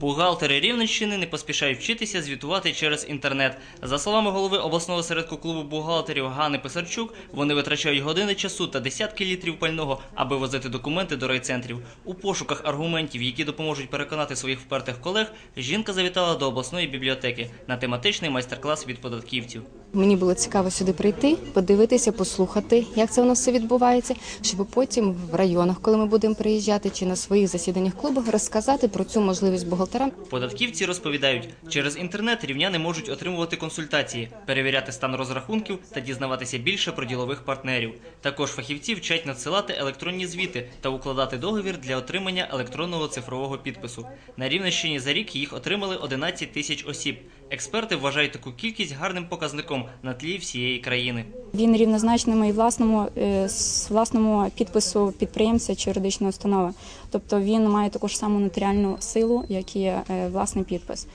Бухгалтери Рівненщини не поспішають вчитися звітувати через інтернет. За словами голови обласного середку клубу бухгалтерів Гани Писарчук, вони витрачають години часу та десятки літрів пального, аби возити документи до райцентрів. У пошуках аргументів, які допоможуть переконати своїх впертих колег, жінка завітала до обласної бібліотеки на тематичний майстер-клас від податківців. Мені було цікаво сюди прийти, подивитися, послухати, як це воно все відбувається, щоб потім в районах, коли ми будемо приїжджати, чи на своїх засіданнях клубу, розказати про цю можливість бухгалтерам. Податківці розповідають, через інтернет рівняни можуть отримувати консультації, перевіряти стан розрахунків та дізнаватися більше про ділових партнерів. Також фахівці вчать надсилати електронні звіти та укладати договір для отримання електронного цифрового підпису. На Рівненщині за рік їх отримали 11 тисяч осіб. Експерти вважають таку кількість гарним показником на тлі всієї країни. Він рівнозначним і власному е, власному підпису підприємця чи юридичної установи. Тобто він має таку ж саму нотаріальну силу, як і е, власний підпис.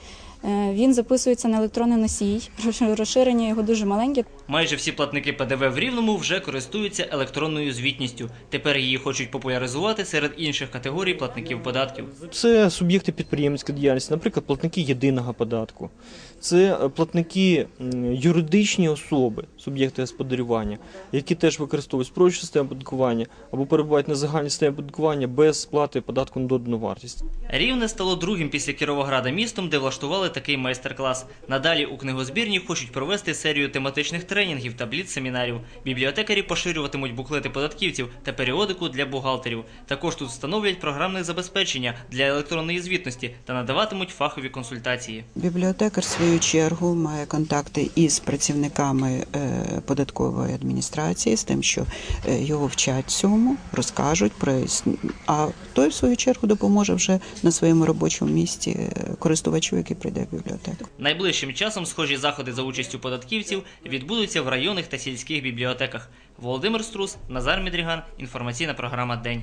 Е, Він записується на електронний носій, розширення його дуже маленьке. Майже всі платники ПДВ в Рівному вже користуються електронною звітністю. Тепер її хочуть популяризувати серед інших категорій платників податків. Це суб'єкти підприємницької діяльності, наприклад, платники єдиного податку. Це е, платники юридичні особи, суб'єкти господарювання, які теж використовують спрощу систему оподаткування або перебувають на загальній системі оподаткування без сплати податку на додану вартість. Рівне стало другим після Кіровограда містом, де влаштували такий майстер-клас. Надалі у книгозбірні хочуть провести серію тематичних тренінгів та бліц-семінарів. Бібліотекарі поширюватимуть буклети податківців та періодику для бухгалтерів. Також тут встановлять програмне забезпечення для електронної звітності та надаватимуть фахові консультації. Бібліотекар, свою чергу, має контакти із працівниками е, податкової адміністрації з тим, що е, його вчать цьому, розкажуть проясн- а той, в свою чергу, допоможе вже на своєму робочому місці е, користувачу, який прийде в бібліотеку. Найближчим часом схожі заходи за участю податківців відбудуться в районних та сільських бібліотеках. Володимир Струс, Назар Мідріган. Інформаційна програма День.